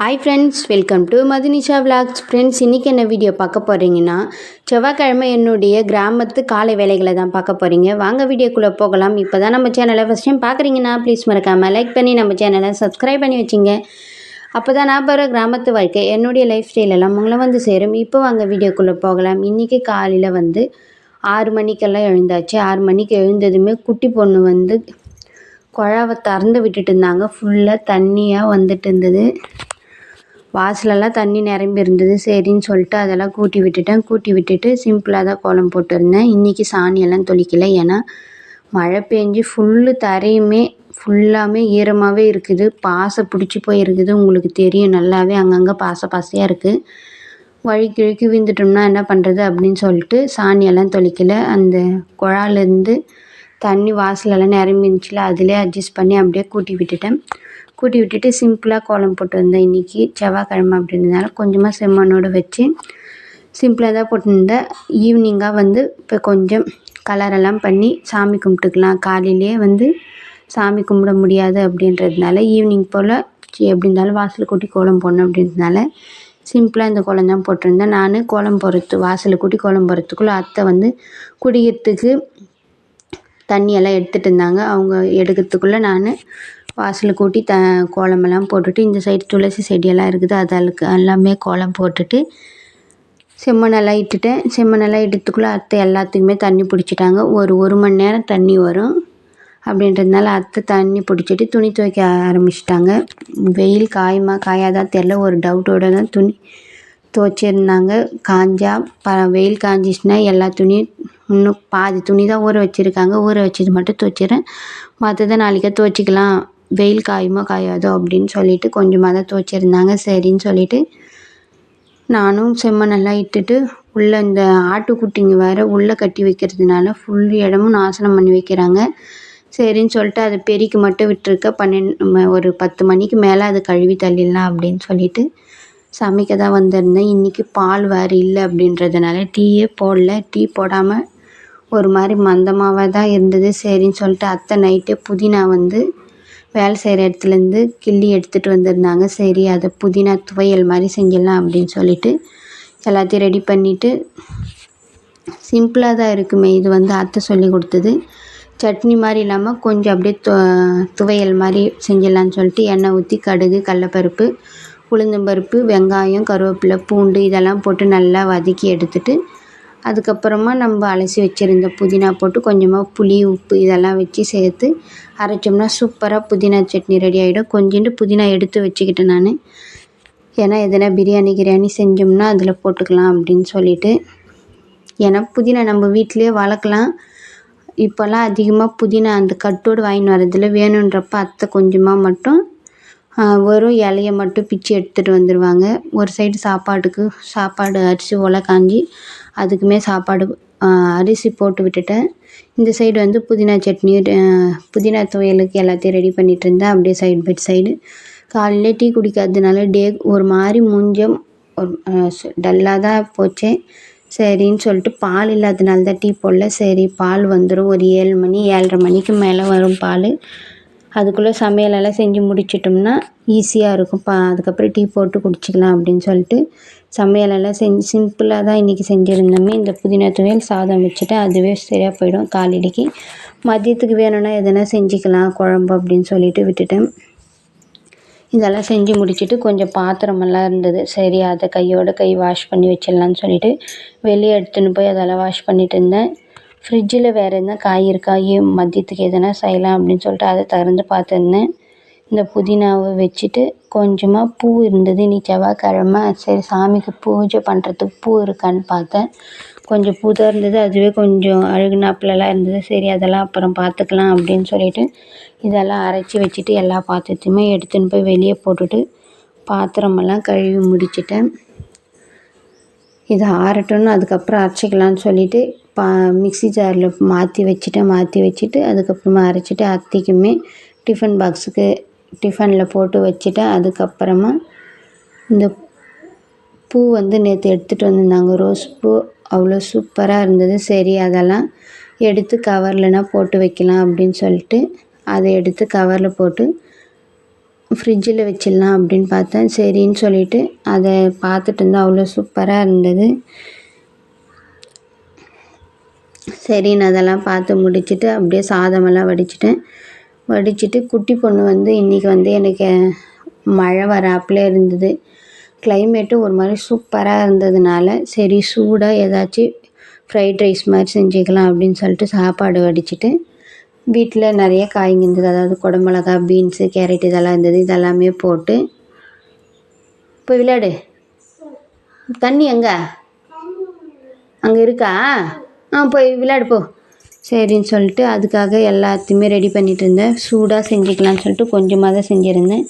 Hi friends welcome to Madhunisha vlogs friends இன்றைக்கி என்ன video பார்க்க போகிறீங்கன்னா செவ்வாய்க்கிழமை என்னுடைய கிராமத்து காலை வேலைகளை தான் பார்க்க போகிறீங்க வாங்க வீடியோக்குள்ளே போகலாம். இப்போ தான் நம்ம சேனலை ஃபஸ்ட் டைம் பார்க்குறீங்கன்னா ப்ளீஸ் மறக்காமல் லைக் பண்ணி நம்ம சேனலை சப்ஸ்கிரைப் பண்ணி வச்சுங்க. அப்போ தான் நான் போகிற கிராமத்து வாழ்க்கை என்னுடைய லைஃப் ஸ்டைல் எல்லாம் உங்களை வந்து சேரும். இப்போ வாங்க வீடியோக்குள்ளே போகலாம். இன்றைக்கி காலையில் வந்து ஆறு மணிக்கெல்லாம் எழுந்தாச்சு. ஆறு மணிக்கு எழுந்ததுமே குட்டி பொண்ணு வந்து குழாவை திறந்து விட்டுட்டு இருந்தாங்க. ஃபுல்லாக தண்ணியாக வந்துட்டு இருந்தது. வாசலெல்லாம் தண்ணி நிரம்பி இருந்தது சரின்னு சொல்லிட்டு அதெல்லாம் கூட்டி விட்டுட்டேன். கூட்டி விட்டுட்டு சிம்பிளாக தான் கோலம் போட்டிருந்தேன். இன்றைக்கி சாணியெல்லாம் தொளிக்கல. ஏன்னா மழை பெஞ்சு ஃபுல்லு தரையுமே ஃபுல்லாமே ஈரமாகவே இருக்குது. பாசை பிடிச்சி போயிருக்குது. உங்களுக்கு தெரியும். நல்லாவே அங்கங்கே பாசை பாசையாக இருக்குது வழி கிழக்கி விழுந்துட்டோம்னா என்ன பண்ணுறது அப்படின்னு சொல்லிட்டு சாணியெல்லாம் தொளிக்கல. அந்த குழாலேருந்து தண்ணி வாசலெல்லாம் நிரம்பிருந்துச்சில அதிலே அட்ஜஸ்ட் பண்ணி அப்படியே கூட்டி விட்டுட்டேன். கூட்டி விட்டுட்டு சிம்பிளாக கோலம் போட்டு வந்தேன். இன்றைக்கி செவ்வாய்க்கிழமை அப்படின்றதுனால கொஞ்சமாக செம்மண்ணோடு வச்சு சிம்பிளாக தான் போட்டிருந்தேன். ஈவினிங்காக வந்து இப்போ கொஞ்சம் கலரெல்லாம் பண்ணி சாமி கும்பிட்டுக்கலாம். காலையிலேயே வந்து சாமி கும்பிட முடியாது அப்படின்றதுனால ஈவினிங் போல் எப்படி இருந்தாலும் வாசல் கூட்டி கோலம் போடணும் அப்படின்றதுனால சிம்பிளாக இந்த கோலம் தான் போட்டிருந்தேன். நான் கோலம் போடுறது வாசல் கூட்டி கோலம் போடுறதுக்குள்ளே அத்தை வந்து குடிக்கிறதுக்கு தண்ணியெல்லாம் எடுத்துகிட்டு இருந்தாங்க. அவங்க எடுக்கிறதுக்குள்ளே நான் வாசல் கூட்டி த கோலமெல்லாம் போட்டுட்டு இந்த சைடு துளசி செடியெல்லாம் இருக்குது அதற்கு எல்லாமே கோலம் போட்டுட்டு செம்மண்ணெல்லாம் இட்டுட்டேன் செம்மண்ணெல்லாம் இட்டத்துக்குள்ளே அத்தை எல்லாத்துக்குமே தண்ணி பிடிச்சிட்டாங்க. ஒரு ஒரு மணி நேரம் தண்ணி வரும். அப்படின்றதுனால அத்தை தண்ணி பிடிச்சிட்டு துணி துவைக்க ஆரம்பிச்சிட்டாங்க. வெயில் காயுமா காயாதா தெரில ஒரு டவுட்டோட தான் துணி துவைச்சிருந்தாங்க. காஞ்சா ப வெயில் காஞ்சிச்சுன்னா எல்லா துணியும் இன்னும் பாதி துணி தான் ஊற வச்சுருக்காங்க. ஊற வச்சது மட்டும் துவைச்சிடுறேன். மற்றதை நாளைக்கே துவைச்சிக்கலாம். வெயில் காயுமோ காயாதோ அப்படின்னு சொல்லிட்டு கொஞ்சமாக தான் துவைச்சிருந்தாங்க. சரின்னு சொல்லிட்டு நானும் செம்மண்ணெல்லாம் இட்டுட்டு உள்ளே இந்த ஆட்டுக்குட்டிங்க வேறு உள்ளே கட்டி வைக்கிறதுனால ஃபுல் இடமும் நாசனம் பண்ணி வைக்கிறாங்க. சரின்னு சொல்லிட்டு அது பெருக்கி மட்டும் விட்டுருக்க. பன்னெண்டு ஒரு பத்து மணிக்கு மேலே அதை கழுவி தள்ளிடலாம் அப்படின்னு சொல்லிட்டு சமைக்க தான் வந்திருந்தேன். இன்றைக்கி பால் வேறு இல்லை அப்படின்றதுனால டீயே போடல. டீ போடாமல் ஒரு மாதிரி மந்தமாக தான் இருந்தது. சரின்னு சொல்லிட்டு அத்தை நைட்டே புதினா வந்து வேலை செய்கிற இடத்துலேருந்து கிள்ளி எடுத்துகிட்டு வந்திருந்தாங்க. சரி அதை புதினா துவையல் மாதிரி செஞ்சிடலாம் அப்படின்னு சொல்லிட்டு எல்லாத்தையும் ரெடி பண்ணிவிட்டு சிம்பிளாக தான் இருக்குமே. இது வந்து அத்தை சொல்லி கொடுத்தது. சட்னி மாதிரி இல்லாமல் கொஞ்சம் அப்படியே து துவையல் மாதிரி செஞ்சிடலான்னு சொல்லிட்டு எண்ணெய் ஊற்றி கடுகு கடலப்பருப்பு உளுந்தம்பருப்பு வெங்காயம் கருவேப்பிலை பூண்டு இதெல்லாம் போட்டு நல்லா வதக்கி எடுத்துட்டு அதுக்கப்புறமா நம்ம அலசி வச்சுருந்த புதினா போட்டு கொஞ்சமாக புளி உப்பு இதெல்லாம் வச்சு சேர்த்து அரைச்சோம்னா சூப்பராக புதினா சட்னி ரெடி ஆகிடும் கொஞ்சோண்டு புதினா எடுத்து வச்சுக்கிட்டேன் நான். ஏன்னா எதனா பிரியாணி கிரியாணி செஞ்சோம்னா அதில் போட்டுக்கலாம் அப்படின்னு சொல்லிட்டு. ஏன்னா புதினா நம்ம வீட்டிலையே வளர்க்கலாம். இப்போல்லாம் அதிகமாக புதினா அந்த கட்டோடு வாங்கின்னு வரதில் வேணுன்றப்ப அத்தை கொஞ்சமாக மட்டும் வெறும் இலைய மட்டும் பிச்சு எடுத்துகிட்டு வந்துடுவாங்க ஒரு சைடு சாப்பாட்டுக்கு சாப்பாடு அரிசி ஒலை காஞ்சி அதுக்குமே சாப்பாடு அரிசி போட்டு விட்டுட்டேன். இந்த சைடு வந்து புதினா சட்னி புதினா துவையலுக்கு எல்லாத்தையும் ரெடி பண்ணிகிட்டு இருந்தேன். அப்படியே சைடு பை சைடு காலையில் டீ குடிக்காததுனால டே ஒரு மாதிரி மூஞ்சம் ஒரு டல்லாக தான் போச்சேன் சரின்னு சொல்லிட்டு பால் இல்லாதனால தான் டீ போடல. சரி பால் வந்துடும் ஒரு ஏழு மணி ஏழரை மணிக்கு மேலே வரும் பால். அதுக்குள்ளே சமையலெல்லாம் செஞ்சு முடிச்சிட்டோம்னா ஈஸியாக இருக்கும். பா அதுக்கப்புறம் டீ போட்டு குடிச்சிக்கலாம் அப்படின்னு சொல்லிட்டு சமையலெல்லாம் செஞ்சு சிம்பிளாக தான் இன்றைக்கி செஞ்சுருந்தோமே. இந்த புதினா துவையல் சாதம் வச்சுட்டு அதுவே சரியாக போயிடும் காலடிக்கு மதியத்துக்கு வேணும்னா எதனா செஞ்சுக்கலாம் குழம்பு அப்படின்னு சொல்லிட்டு விட்டுட்டேன். இதெல்லாம் செஞ்சு முடிச்சுட்டு கொஞ்சம் பாத்திரமெல்லாம் இருந்தது. சரி அதை கையோட கை வாஷ் பண்ணி வச்சிடலான்னு சொல்லிட்டு வெளியே எடுத்துன்னு போய் அதெல்லாம் வாஷ் பண்ணிட்டு இருந்தேன். ஃப்ரிட்ஜில் வேறு எதுனா காய் இருக்கா? மதியத்துக்கு எதனா செய்யலாம் அப்படின்னு சொல்லிட்டு அதை திறந்து பார்த்துருந்தேன். இந்த புதினாவை வச்சுட்டு கொஞ்சமாக பூ இருந்தது. இன்னைக்கு செவ்வாய்க்கிழம சரி சாமிக்கு பூஜை பண்ணுறதுக்கு பூ இருக்கான்னு பார்த்தேன். கொஞ்சம் பூ தான் இருந்தது. அதுவே கொஞ்சம் அழுகுனாப்புலலாம் இருந்தது. சரி அதெல்லாம் அப்புறம் பார்த்துக்கலாம் அப்படின்னு சொல்லிட்டு இதெல்லாம் அரைச்சி வச்சுட்டு எல்லா பாத்திரத்தையுமே எடுத்துன்னு போய் வெளியே போட்டுட்டு பாத்திரமெல்லாம் கழுவி முடிச்சிட்டேன். இது ஆறட்டும்னு அதுக்கப்புறம் அரைச்சிக்கலான்னு சொல்லிவிட்டு பா மிக்ஸி ஜாரில் மாற்றி வச்சுட்டேன் மாற்றி வச்சுட்டு அதுக்கப்புறமா அரைச்சிட்டு அத்தைக்குமே டிஃபன் பாக்ஸுக்கு டிஃபனில் போட்டு வச்சுட்டேன் அதுக்கப்புறமா இந்த பூ வந்து நேற்று எடுத்துகிட்டு வந்திருந்தாங்க. ரோஸ் பூ அவ்வளோ சூப்பராக இருந்தது. சரி அதெல்லாம் எடுத்து கவர்லனா போட்டு வைக்கலாம் அப்படின்னு சொல்லிட்டு அதை எடுத்து கவரில் போட்டு ஃப்ரிட்ஜில் வச்சிடலாம் அப்படின்னு பார்த்தேன். சரின்னு சொல்லிட்டு அதை பார்த்துட்டு இருந்தால் அவ்வளோ சூப்பராக இருந்தது. சரின்னு அதெல்லாம் பார்த்து முடிச்சுட்டு அப்படியே சாதமெல்லாம் வடிச்சிட்டேன். வடிச்சிட்டு குட்டி பொண்ணு வந்து இன்றைக்கி வந்து எனக்கு மழை வராப்புல இருந்தது. கிளைமேட்டு ஒரு மாதிரி சூப்பராக இருந்ததுனால சரி சூடாக ஏதாச்சும் ஃப்ரைட் ரைஸ் மாதிரி செஞ்சுக்கலாம் அப்படின்னு சொல்லிட்டு சாப்பாடு வடிச்சிட்டு வீட்டில் நிறைய காய்ங்க இருந்தது. அதாவது குடமிளகா பீன்ஸு கேரட் இதெல்லாம் இருந்தது. இதெல்லாமே போட்டு இப்போ விளையாடு. தண்ணி எங்கே? அங்கே இருக்கா? ஆ போய் விளையாடு போ. சரின்னு சொல்லிட்டு அதுக்காக எல்லாத்தையுமே ரெடி பண்ணிகிட்டு இருந்தேன். சூடாக செஞ்சுக்கலான்னு சொல்லிட்டு கொஞ்சமாக தான் செஞ்சுருந்தேன்.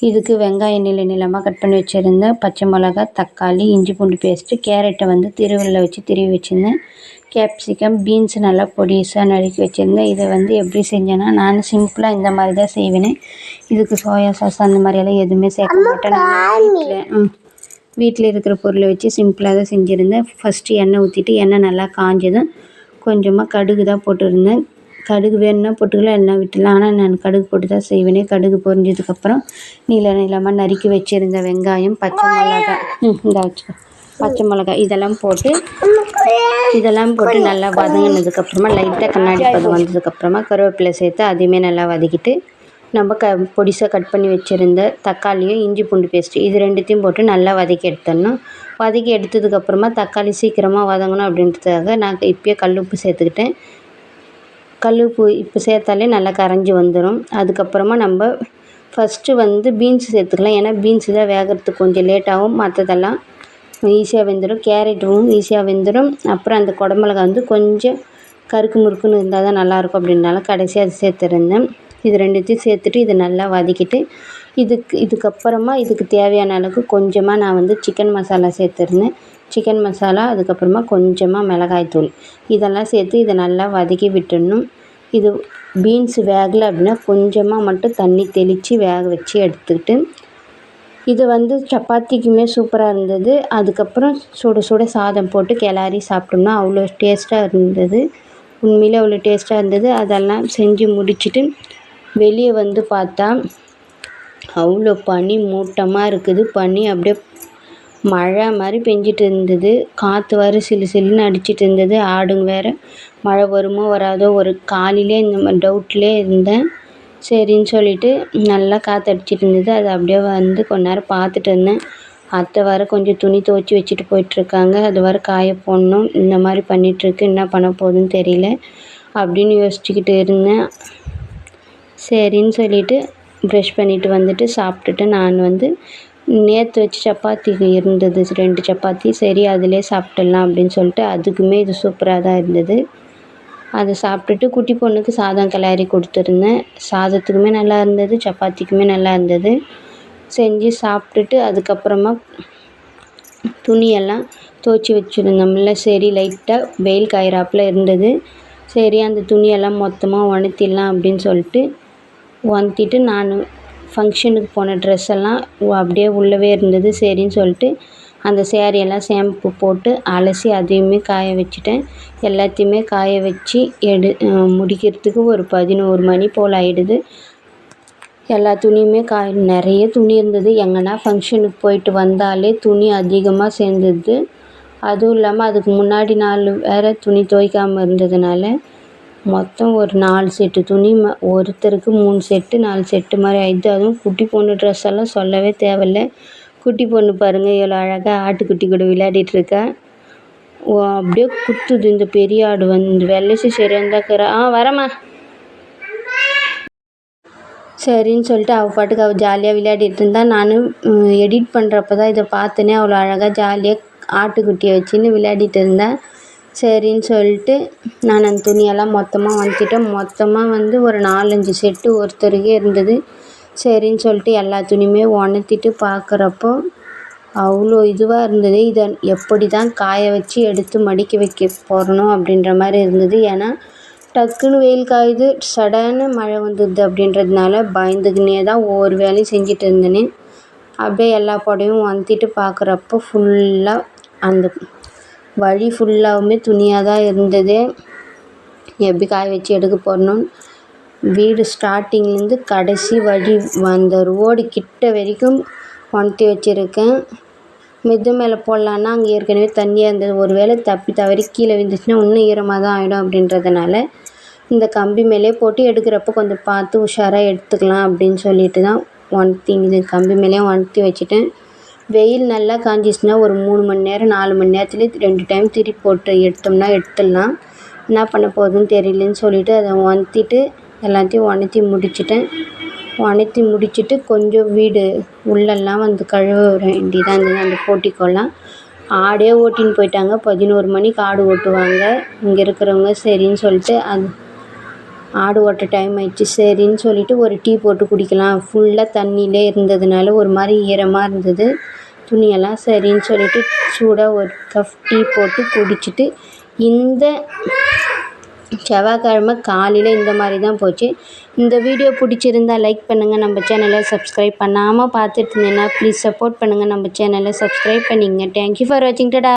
இதுக்கு வெங்காயம் நீள நீளமாக கட் பண்ணி வச்சுருந்தேன். பச்சை மிளகா தக்காளி இஞ்சி பூண்டு பேஸ்ட்டு கேரட்டை வந்து திருவிழில் வச்சு திருவி வச்சுருந்தேன். கேப்சிகம் பீன்ஸ் நல்லா பொடிசாக நறுக்கி வச்சுருந்தேன். இதை வந்து எப்படி செஞ்சேன்னா நான் சிம்பிளாக இந்த மாதிரி தான் செய்வேன். இதுக்கு சோயா சாஸ் அந்த மாதிரியெல்லாம் எதுவுமே சேர்க்க மாட்டேன். நான் வீட்டில் ம். வீட்டில் இருக்கிற பொருளை வச்சு சிம்பிளாக தான் செஞ்சுருந்தேன். ஃபஸ்ட்டு எண்ணெய் ஊற்றிட்டு எண்ணெய் நல்லா காஞ்சதும் கொஞ்சமாக கடுகு தான் போட்டுருந்தேன். கடுகு வேணும்னா போட்டுக்கலாம் எல்லாம் விட்டுலாம். ஆனால் நான் கடுகு போட்டு தான் செய்வேனே. கடுகு பொரிஞ்சதுக்கப்புறம் நீள நீளமாக நறுக்கி வச்சுருந்த வெங்காயம் பச்சை மிளகா இந்த வச்சுக்கோ. பச்சை மிளகா இதெல்லாம் போட்டு இதெல்லாம் போட்டு நல்லா வதங்கினதுக்கப்புறமா லைட்டாக கண்ணாடி பதம் வந்ததுக்கப்புறமா கருவேப்பிலை சேர்த்து அதையுமே நல்லா வதக்கிட்டு நம்ம க பொடிசாக கட் பண்ணி வச்சுருந்த தக்காளியும் இஞ்சி பூண்டு பேஸ்ட்டு இது ரெண்டுத்தையும் போட்டு நல்லா வதக்கி எடுத்துடணும். வதக்கி எடுத்ததுக்கப்புறமா தக்காளி சீக்கிரமாக வதங்கணும் அப்படின்றதுக்காக நான் இப்போயே கல் உப்பு சேர்த்துக்கிட்டேன். கல் உப்பு இப்போ சேர்த்தாலே நல்லா கரைஞ்சி வந்துடும் அதுக்கப்புறமா நம்ம ஃபஸ்ட்டு வந்து பீன்ஸ் சேர்த்துக்கலாம். ஏன்னா பீன்ஸ் தான் வேகிறதுக்கு கொஞ்சம் லேட்டாகும் மற்றதெல்லாம் ஈஸியாக வெந்துடும் கேரட்டும் ஈஸியாக வெந்துடும் அப்புறம் அந்த குடமிளகா வந்து கொஞ்சம் கருக்கு முறுக்குன்னு இருந்தால் தான் நல்லாயிருக்கும் அப்படின்னால கடைசியாக அது சேர்த்துருந்தேன். இது ரெண்டுத்தையும் சேர்த்துட்டு இது நல்லா வதக்கிட்டு இதுக்கு இதுக்கப்புறமா இதுக்கு தேவையான அளவுக்கு கொஞ்சமாக நான் வந்து சிக்கன் மசாலா சேர்த்துருந்தேன். சிக்கன் மசாலா அதுக்கப்புறமா கொஞ்சமாக மிளகாய்த்தூள் இதெல்லாம் சேர்த்து இதை நல்லா வதக்கி விட்டுடணும். இது பீன்ஸ் வேகலை அப்படின்னா கொஞ்சமாக மட்டும் தண்ணி தெளித்து வேக வச்சு எடுத்துக்கிட்டு இது வந்து சப்பாத்திக்குமே சூப்பராக இருந்தது. அதுக்கப்புறம் சுட சுட சாதம் போட்டு கிளாரி சாப்பிட்டோம்னா அவ்வளோ டேஸ்ட்டாக இருந்தது. உண்மையிலே அவ்வளோ டேஸ்ட்டாக இருந்தது. அதெல்லாம் செஞ்சு முடிச்சுட்டு வெளியே வந்து பார்த்தா அவ்வளோ பனி மூட்டமாக இருக்குது. பனி அப்படியே மழை மாதிரி பெஞ்சிட்டு இருந்தது. காற்று வேறு சிலு சிலுன்னு அடிச்சிட்டு இருந்தது. ஆடுங்க வேறு மழை வருமோ வராதோ ஒரு காலையிலே இந்த மாதிரி டவுட்லேயே இருந்தேன். சரின்னு சொல்லிட்டு நல்லா காற்று அடிச்சிட்டு இருந்தது. அது அப்படியே வந்து கொஞ்ச நேரம் பார்த்துட்டு இருந்தேன். அத்தை வர கொஞ்சம் துணி துவச்சி வச்சுட்டு போயிட்டுருக்காங்க அது வர காய போடணும். இந்த மாதிரி பண்ணிகிட்ருக்கு என்ன பண்ண போகுதுன்னு தெரியல. அப்படின்னு யோசிச்சுக்கிட்டு இருந்தேன். சரின்னு சொல்லிவிட்டு ப்ரெஷ் பண்ணிவிட்டு வந்துட்டு சாப்பிட்டுட்டு நான் வந்து நேற்று வச்ச சப்பாத்தி இருந்தது ரெண்டு சப்பாத்தி சரி அதிலே சாப்பிட்டுடலாம் அப்படின்னு சொல்லிட்டு அதுக்குமே இது சூப்பராக தான் இருந்தது. அதை சாப்பிட்டுட்டு குட்டி பொண்ணுக்கு சாதம் கிளறி கொடுத்துருந்தேன். சாதத்துக்குமே நல்லா இருந்தது சப்பாத்திக்குமே நல்லா இருந்தது. செஞ்சு சாப்பிட்டுட்டு அதுக்கப்புறமா துணியெல்லாம் துவச்சி வச்சுருந்தோம்ல சரி லைட்டாக வெயில் காயிறாப்புல இருந்தது. சரி அந்த துணியெல்லாம் மொத்தமாக உணர்த்திடலாம் அப்படின்னு சொல்லிட்டு வந்துட்டு நான் ஃபங்க்ஷனுக்கு போன ட்ரெஸ் எல்லாம் அப்படியே உள்ளவே இருந்தது சரின்னு சொல்லிட்டு அந்த சேரீயெல்லாம் ஷாம்பு போட்டு அலசி அதையுமே காய வச்சுட்டேன். எல்லாத்தையுமே காய வச்சு எடு முடிக்கிறதுக்கு ஒரு பதினோரு மணி போல் ஆகிடுது எல்லா துணியுமே காய நிறைய துணி இருந்தது. எங்கன்னா ஃபங்க்ஷனுக்கு போயிட்டு வந்தாலே துணி அதிகமாக சேர்ந்துது. அதுவும் இல்லாமல் அதுக்கு முன்னாடி நாள் வேறு துணி துவைக்காமல் இருந்ததுனால மொத்தம் ஒரு நாலு செட்டு துணி ம ஒருத்தருக்கு மூணு செட்டு நாலு செட்டு மாதிரி ஆயிடுது. அதுவும் குட்டி பொண்ணு ட்ரெஸ் எல்லாம் சொல்லவே தேவையில்ல. குட்டி பொண்ணு பாருங்கள் எவ்வளோ அழகாக ஆட்டுக்குட்டி கூட விளையாடிட்டுருக்கா ஓ அப்படியே குத்துது இந்த பெரிய ஆடு வந்து. வெள்ளசி சரி வந்தாக்கிற ஆ வரம்மா. சரின்னு சொல்லிட்டு அவள் பாட்டுக்கு அவள் ஜாலியாக விளையாடிட்டு இருந்தா. நானும் எடிட் பண்ணுறப்ப தான் இதை பார்த்தேனே. அவ்வளோ அழகாக ஜாலியாக ஆட்டுக்குட்டியை வச்சுன்னு விளையாடிட்டு இருந்தேன் சரின்னு சொல்லிட்டு நான் அந்த துணியெல்லாம் மொத்தமாக வாங்கிட்டேன் மொத்தமாக வந்து ஒரு நாலஞ்சு செட்டு ஒருத்தருக்கே இருந்தது. சரின்னு சொல்லிட்டு எல்லா துணியுமே உணர்த்திட்டு பார்க்குறப்போ அவ்வளோ இதுவாக இருந்தது. இதை எப்படி தான் காய வச்சு எடுத்து மடிக்க வைக்க போகிறணும் அப்படின்ற மாதிரி இருந்தது. ஏன்னா டக்குன்னு வெயில் காயுது சடன்னு மழை வந்துடுது அப்படின்றதுனால பயந்துக்கினே தான் ஒவ்வொரு வேலையும் செஞ்சுட்டு இருந்தேனே. அப்படியே எல்லா புடவையும் உணர்த்திட்டு பார்க்குறப்போ ஃபுல்லாக அந்த வழி ஃபுல்லாகவுமே துணியாக தான் இருந்தது. எப்படி காய வச்சு எடுக்க போடணும்னு வீடு ஸ்டார்டிங்லேருந்து கடைசி வழி அந்த ரோடு கிட்ட வரைக்கும் உணர்த்தி வச்சுருக்கேன். மித்து மேலே போடலான்னா அங்கே ஏற்கனவே தண்ணியாக இருந்தது. ஒரு வேளை தப்பி தவறி கீழே விழுந்துச்சுன்னா இன்னும் ஈரமாக தான் ஆகிடும் அப்படின்றதுனால இந்த கம்பி மேலே போட்டு எடுக்கிறப்ப கொஞ்சம் பார்த்து உஷாராக எடுத்துக்கலாம் அப்படின்னு சொல்லிட்டு தான் உணர்த்தி இது கம்பி மேலேயே உணர்த்தி வச்சுட்டேன். வெயில் நல்லா காஞ்சிச்சுன்னா ஒரு மூணு மணி நேரம் நாலு மணி நேரத்துலேயே ரெண்டு டைம் திருப்பி போட்டு எடுத்தோம்னா எடுத்துடலாம். என்ன பண்ண போகுதுன்னு தெரியலன்னு சொல்லிட்டு அதை உணர்த்திட்டு எல்லாத்தையும் உணர்த்தி முடிச்சிட்டேன். உணர்த்தி முடிச்சுட்டு கொஞ்சம் வீடு உள்ளெல்லாம் வந்து கழுவ வேண்டியதாக இருந்தது. அந்த போர்ட்டிக்கோலாம் ஆடே ஓட்டின்னு போயிட்டாங்க. பதினோரு மணிக்கு ஆடு ஓட்டுவாங்க. இங்கே இருக்கிறவங்க சரின்னு சொல்லிட்டு அது ஆடு ஓட்ட டைம் ஆயிடுச்சு. சரின்னு சொல்லிட்டு ஒரு டீ போட்டு குடிக்கலாம். ஃபுல்லாக தண்ணியிலே இருந்ததுனால ஒரு மாதிரி ஈரமாக இருந்தது. துணியெல்லாம் சரின்னு சொல்லிட்டு சூடாக ஒரு கப் டீ போட்டு குடிச்சிட்டு இந்த செவ்வாய்க்கிழமை காலையில் இந்த மாதிரி தான் போச்சு. இந்த வீடியோ பிடிச்சிருந்தா லைக் பண்ணுங்கள் நம்ம சேனலை சப்ஸ்கிரைப் பண்ணாமல் பார்த்துட்டு இருந்தீங்கன்னா ப்ளீஸ் சப்போர்ட் பண்ணுங்கள் நம்ம சேனலை சப்ஸ்கிரைப் பண்ணிங்க தேங்க்யூ ஃபார் வாட்சிங் டடா